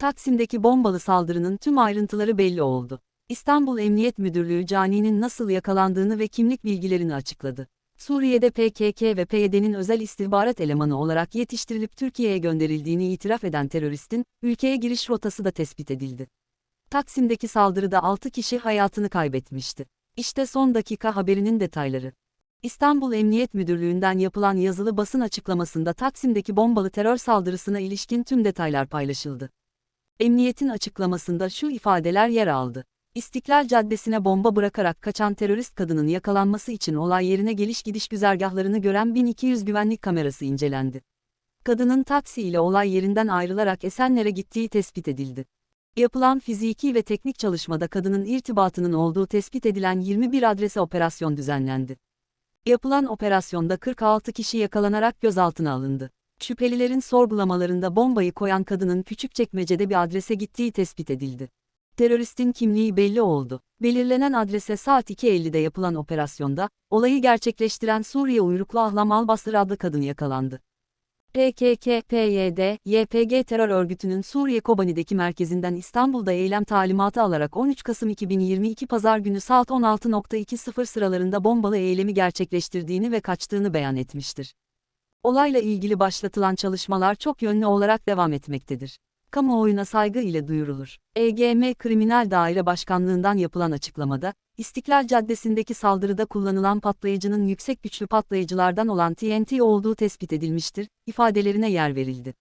Taksim'deki bombalı saldırının tüm ayrıntıları belli oldu. İstanbul Emniyet Müdürlüğü caninin nasıl yakalandığını ve kimlik bilgilerini açıkladı. Suriye'de PKK ve PYD'nin özel istihbarat elemanı olarak yetiştirilip Türkiye'ye gönderildiğini itiraf eden teröristin, ülkeye giriş rotası da tespit edildi. Taksim'deki saldırıda 6 kişi hayatını kaybetmişti. İşte son dakika haberinin detayları. İstanbul Emniyet Müdürlüğü'nden yapılan yazılı basın açıklamasında Taksim'deki bombalı terör saldırısına ilişkin tüm detaylar paylaşıldı. Emniyetin açıklamasında şu ifadeler yer aldı. İstiklal Caddesi'ne bomba bırakarak kaçan terörist kadının yakalanması için olay yerine geliş gidiş güzergahlarını gören 1200 güvenlik kamerası incelendi. Kadının taksi ile olay yerinden ayrılarak Esenler'e gittiği tespit edildi. Yapılan fiziki ve teknik çalışmada kadının irtibatının olduğu tespit edilen 21 adrese operasyon düzenlendi. Yapılan operasyonda 46 kişi yakalanarak gözaltına alındı. Şüphelilerin sorgulamalarında bombayı koyan kadının Küçükçekmece'de bir adrese gittiği tespit edildi. Teröristin kimliği belli oldu. Belirlenen adrese saat 2.50'de yapılan operasyonda, olayı gerçekleştiren Suriye uyruklu Ahlam Albasır adlı kadın yakalandı. PKK, PYD, YPG terör örgütünün Suriye Kobani'deki merkezinden İstanbul'da eylem talimatı alarak 13 Kasım 2022 Pazar günü saat 16.20 sıralarında bombalı eylemi gerçekleştirdiğini ve kaçtığını beyan etmiştir. Olayla ilgili başlatılan çalışmalar çok yönlü olarak devam etmektedir. Kamuoyuna saygı ile duyurulur. EGM Kriminal Daire Başkanlığından yapılan açıklamada, İstiklal Caddesi'ndeki saldırıda kullanılan patlayıcının yüksek güçlü patlayıcılardan olan TNT olduğu tespit edilmiştir, ifadelerine yer verildi.